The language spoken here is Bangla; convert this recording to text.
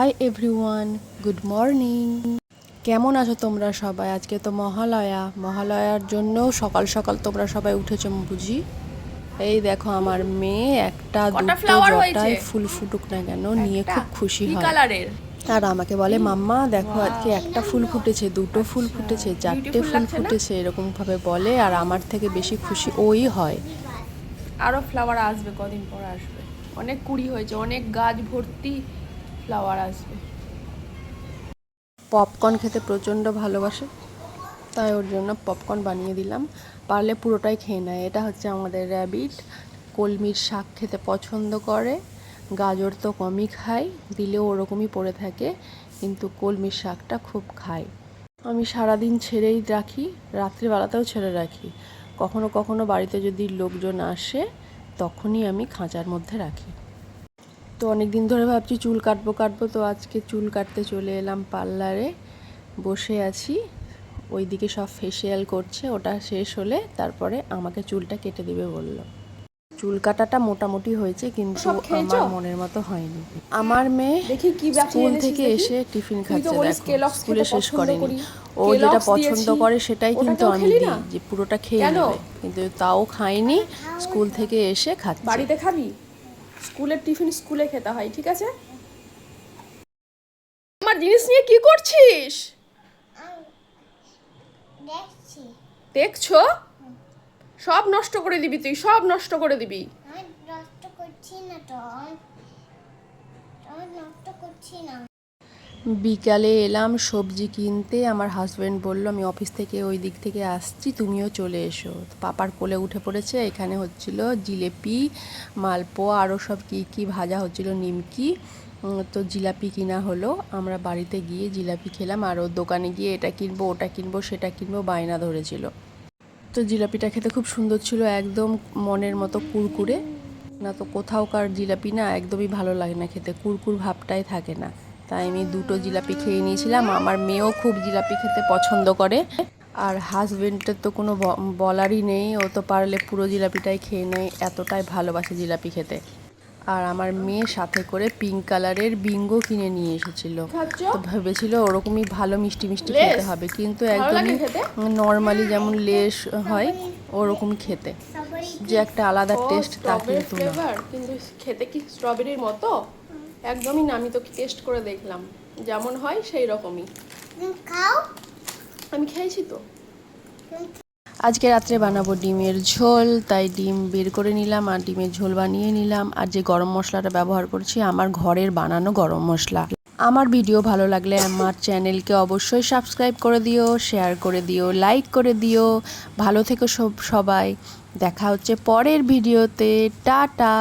হাই এভরিওয়ান গুড মর্নিং কেমন আছো তোমরা সবাই? আজকে তো মহালয়া। মহালয়ার জন্য সকাল সকাল তোমরা সবাই উঠেছো বুঝি এই দেখো আমার মেয়ে একটা দুটো জটায় ফুল ফুটুক না কেন নিয়ে খুব খুশি হয়। আর আমাকে বলে মাম্মা দেখো আজকে একটা ফুল ফুটেছে দুটো ফুল ফুটেছে চারটে ফুল ফুটেছে এরকম ভাবে বলে আর আমার থেকে বেশি খুশি ওই হয়। আরও ফ্লাওয়ার আসবে কদিন পর আসবে। অনেক কুড়ি হয়েছে অনেক গাছ ভর্তি। ফ্লাওয়ার আসবে। পপকর্ন খেতে প্রচণ্ড ভালোবাসে, তাই ওর জন্য পপকর্ন বানিয়ে দিলাম। পারলে পুরোটাই খেয়ে নেয়। এটা হচ্ছে আমাদের র্যাবিট কলমির শাক খেতে পছন্দ করে। গাজর তো কমই খায়, দিলেও ওরকমই পড়ে থাকে, কিন্তু কলমির শাকটা খুব খায়। আমি সারাদিন ছেড়েই রাখি, রাত্রিবেলাতেও ছেড়ে রাখি। কখনো কখনো বাড়িতে যদি লোকজন আসে, তখনই আমি খাঁচার মধ্যে রাখি। তো অনেক দিন ধরে ভাবছি চুল কাটবো কাটবো। তো আজকে চুল কাটতে চলে এলাম পার্লারে। বসে আছি। ওইদিকে সব ফেসিয়াল করছে ওটা শেষ হলে তারপরে আমাকে চুলটা কেটে দিবে বলল। চুল কাটাটা মোটামুটি হয়েছে কিন্তু আমার মনের মতো হয়নি। আমার মেয়ে দেখি কি স্কুল থেকে এসে টিফিন খাচ্ছে দেখো। স্কুলে শেষ করেনি। ও যেটা পছন্দ করে সেটাই কিন্তু আমি দিই? যে পুরোটা খেয়ে? নেবে। কিন্তু তাও খাইনি স্কুল থেকে এসে খাচ্ছে। বাড়িতে খাবি? স্কুলের টিফিন স্কুলে খেতে হয়, ঠিক আছে? আমার জিনিস নিয়ে কি করছিস? দেখছি? সব নষ্ট করে দিবি তুই, সব নষ্ট করে দিবি। নষ্ট করছি না তো নষ্ট করছি না। বিকালে এলাম, সবজি কিনতে। আমার হাজব্যান্ড বলল, আমি অফিস থেকে ওই দিক থেকে আসছি, তুমিও চলে এসো। পাপার কোলে উঠে পড়েছে, এখানে হচ্ছিল জিলেপি, মালপোয়া আরও সব কী কী ভাজা হচ্ছিল, নিমকি। তো জিলাপি কিনা হলো। আমরা বাড়িতে গিয়ে জিলাপি খেলাম, আর ও দোকানে গিয়ে এটা কিনবো, ওটা কিনবো, সেটা কিনবো, বায়না ধরেছিল। তো জিলাপিটা খেতে খুব সুন্দর ছিল, একদম মনের মতো কুরকুরে। না তো কোথাওকার জিলাপি না একদমই ভালো লাগে না খেতে, কুরকুর ভাবটাই থাকে না। তাই আমি দুটো জিলাপি খেয়ে নিয়েছিলাম। আমার মেয়েও খুব জিলাপি খেতে পছন্দ করে। আর হাজবেন্ডের তো কোনো বলারই নেই। ও তো পারলে পুরো জিলাপিটাই খেয়ে নেয়। এতটাই ভালোবাসে জিলাপি খেতে। আর আমার মেয়ে সাথে করে পিঙ্ক কালারের বিঙ্গো কিনে নিয়ে এসেছিল? তো ভেবেছিল ওরকমই ভালো মিষ্টি মিষ্টি খেতে হবে। কিন্তু একদমই নর্মালি যেমন লেস হয় ওরকমই খেতে। যে একটা আলাদা টেস্ট তা কিন্তু খেতে কি স্ট্রবেরির মতো? একদমই না আমি তো টেস্ট করে দেখলাম। যেমন হয় সেই রকমই খাও? আমি খেয়েছি তো। আজকে রাত্রে বানাবো ডিমের ঝোল তাই ডিম বের করে নিলাম আর ডিমের ঝোল বানিয়ে নিলাম। আর যে গরম মশলাটা ব্যবহার করছি আমার ঘরের বানানো গরম মশলা। আমার ভিডিও ভালো লাগলে আমার চ্যানেলকে অবশ্যই সাবস্ক্রাইব করে দিও শেয়ার করে দিও লাইক করে দিও। ভালো থেকো সব সবাই। দেখা হচ্ছে পরের ভিডিওতে। টাটা!